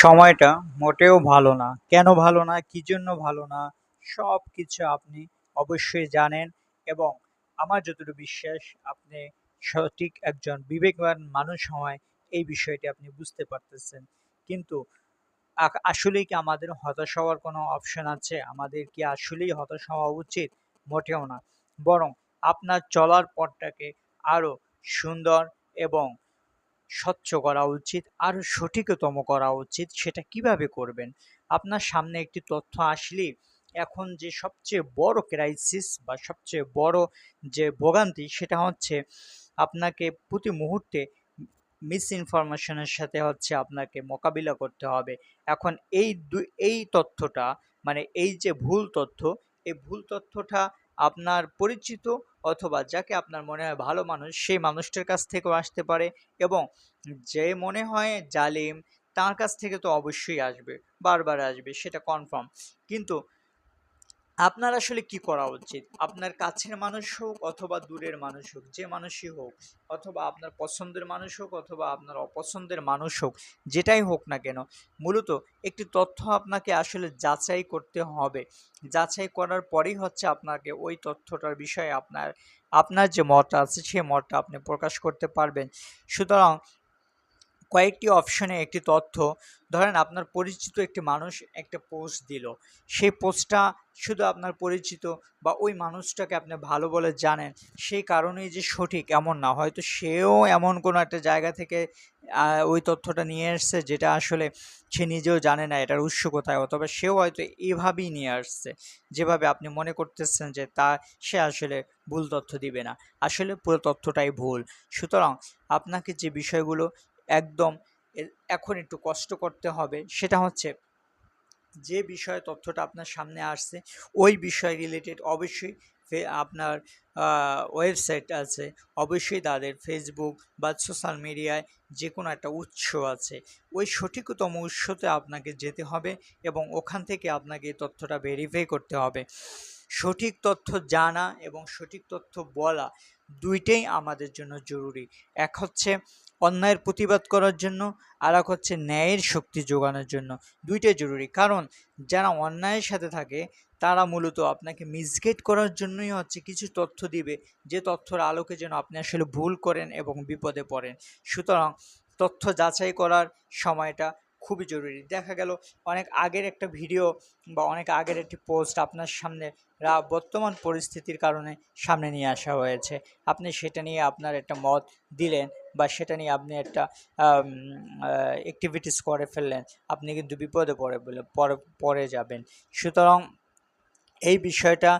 সময়টা মোটেও ভালো না। কেন ভালো না? কী জন্য ভালো না? সব কিছু আপনি অবশ্যই জানেন এবং আমার যতটুকু বিশ্বাস, আপনি সঠিক একজন বিবেকবান মানুষ হওয়ায় এই বিষয়টি আপনি বুঝতে পারতেছেন। কিন্তু আসলেই কি আমাদের হতাশ হওয়ার কোনো অপশন আছে? আমাদের কি আসলেই হতাশ হওয়া উচিত? মোটেও না। বরং আপনার চলার পথটাকে আরও সুন্দর এবং স্বচ্ছ করা উচিত আরও সঠিকতম করা উচিত, সেটা কীভাবে করবেন? আপনার সামনে একটি তথ্য আসলেই এখন যে সবচেয়ে বড় ক্রাইসিস বা সবচেয়ে বড় যে ভোগান্তি, সেটা হচ্ছে আপনাকে প্রতি মুহূর্তে মিস ইনফরমেশনের সাথে হচ্ছে আপনাকে মোকাবিলা করতে হবে। এখন এই এই তথ্যটা মানে এই যে ভুল তথ্য, এই ভুল তথ্যটা আপনার পরিচিত অথবা যাকে আপনার মনে হয় ভালো মানুষ, সেই মানুষটার কাছ থেকেও আসতে পারে এবং যে মনে হয় জালিম, তার কাছ থেকে তো অবশ্যই আসবে, বারবার আসবে, সেটা কনফার্ম কিন্তু আপনার আসলে কি করা উচিত? আপনার কাছের মানুষ হোক অথবা দূরের মানুষ হোক, যে মানুষই হোক, অথবা আপনার পছন্দের মানুষ হোক অথবা আপনার অপছন্দের মানুষ হোক, যেটাই হোক না কেন, মূলত একটি তথ্য আপনাকে আসলে যাচাই করতে হবে। যাচাই করার পরেই হচ্ছে আপনাকে ওই তথ্যটার বিষয়ে আপনার আপনার যে মত আছে সেই মতটা আপনি প্রকাশ করতে পারবেন। সুতরাং কয়েকটি অপশনে একটি তথ্য ধরেন আপনার পরিচিত একটি মানুষ একটা পোস্ট দিল। সেই পোস্টটা শুধু আপনার পরিচিত বা ওই মানুষটাকে আপনি ভালো বলে জানেন, সেই কারণেই যে সঠিক এমন না। হয়তো সেও এমন কোনো একটা জায়গা থেকে ওই তথ্যটা নিয়ে এসছে যেটা আসলে সে নিজেও জানে না এটার উৎস কোথায়, অথবা সেও হয়তো এভাবেই নিয়ে আসছে। যেভাবে আপনি মনে করতেছেন যে তা, সে আসলে ভুল তথ্য দিবে না। আসলে পুরো তথ্যটাই ভুল। সুতরাং আপনাকে যে বিষয়গুলো একদম এখন একটু কষ্ট করতে হবে। সেটা হচ্ছে যে বিষয়ে তথ্যটা আপনার সামনে আসছে, ওই বিষয় রিলেটেড অবশ্যই আপনার ওয়েবসাইট আছে। অবশ্যই তাদের ফেসবুক বা সোশ্যাল মিডিয়ায় যে কোনো একটা উৎস আছে। ওই সঠিকতম উৎসতে আপনাকে যেতে হবে এবং ওখান থেকে আপনাকে তথ্যটা ভেরিফাই করতে হবে। সঠিক তথ্য জানা এবং সঠিক তথ্য বলা দুইটাই আমাদের জন্য জরুরি। এক হচ্ছে অন্যায়ের প্রতিবাদ করার জন্য, আর এক হচ্ছে ন্যায়ের শক্তি যোগানোর জন্য। দুইটাই জরুরি। কারণ যারা অন্যায়ের সাথে থাকে, তারা মূলত আপনাকে মিসগেট করার জন্যই হচ্ছে কিছু তথ্য দিবে, যে তথ্যর আলোকে যেন আপনি আসলে ভুল করেন এবং বিপদে পড়েন। সুতরাং তথ্য যাচাই করার সময়টা খুবই জরুরি। দেখা গেল অনেক আগের একটা ভিডিও বা অনেক আগের একটি পোস্ট আপনার সামনে বর্তমান পরিস্থিতির কারণে সামনে নিয়ে আসা হয়েছে। আপনি সেটা নিয়ে আপনার একটা মত দিলেন বা সেটা নিয়ে আপনি একটা অ্যাক্টিভিটিস করে ফেললেন, আপনি কিন্তু বিপদে পড়ে বলে, পরে, পড়ে যাবেন। সুতরাং এই বিষয়টা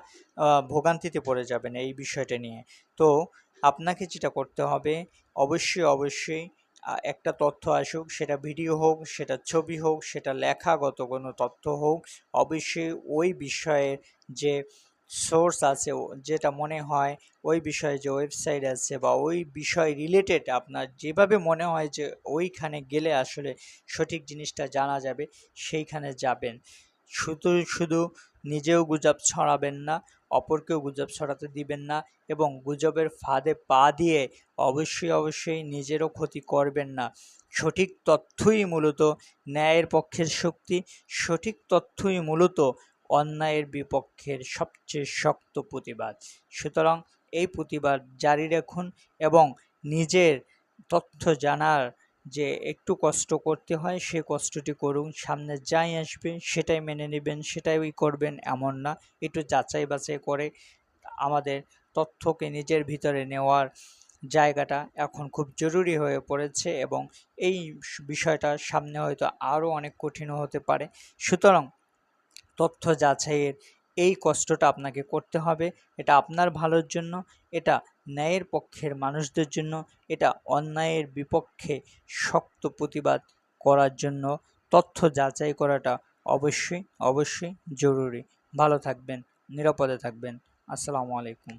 ভোগান্তিতে পড়ে যাবেন এই বিষয়টা নিয়ে। তো আপনাকে যেটা করতে হবে, অবশ্যই অবশ্যই একটা তথ্য আসুক, সেটা ভিডিও হোক, সেটা ছবি হোক, সেটা লেখাগত কোনো তথ্য হোক, অবশ্যই ওই বিষয়ের যে সোর্স আছে যেটা মনে হয়, ওই বিষয়ে যে ওয়েবসাইট আছে বা ওই বিষয় রিলেটেড আপনার যেভাবে মনে হয় যে ওইখানে গেলে আসলে সঠিক জিনিসটা জানা যাবে, সেইখানে যাবেন। শুধু শুধু নিজেও গুজব ছড়াবেন না, অপরকেও গুজব ছড়াতে দিবেন না এবং গুজবের ফাঁদে পা দিয়ে অবশ্যই অবশ্যই নিজেরও ক্ষতি করবেন না। সঠিক তথ্যই মূলত ন্যায়ের পক্ষের শক্তি, সঠিক তথ্যই মূলত অন্যায়ের বিপক্ষের সবচেয়ে শক্ত প্রতিবাদ। সুতরাং এই প্রতিবাদ জারি রাখুন এবং নিজের তথ্য জানার যে একটু কষ্ট করতে হয়, সে কষ্টটি করুন, সামনে যাই আসবে সেটাই মেনে নেবেন, সেটাই করবেন এমন না। একটু যাচাই বাছাই করে আমাদের তথ্যকে নিজের ভিতরে নেওয়ার জায়গাটা এখন খুব জরুরি হয়ে পড়েছে এবং এই বিষয়টা সামনে হয়তো আরও অনেক কঠিন হতে পারে। সুতরাং তথ্য যাচাইয়ের এই কষ্টটা আপনাকে করতে হবে। এটা আপনার ভালোর জন্য, এটা ন্যায়ের পক্ষের মানুষদের জন্য, এটা অন্যায়ের বিপক্ষে শক্ত প্রতিবাদ করার জন্য, তথ্য যাচাই করাটা অবশ্যই অবশ্যই জরুরি। ভালো থাকবেন, নিরাপদে থাকবেন। আসসালামু আলাইকুম।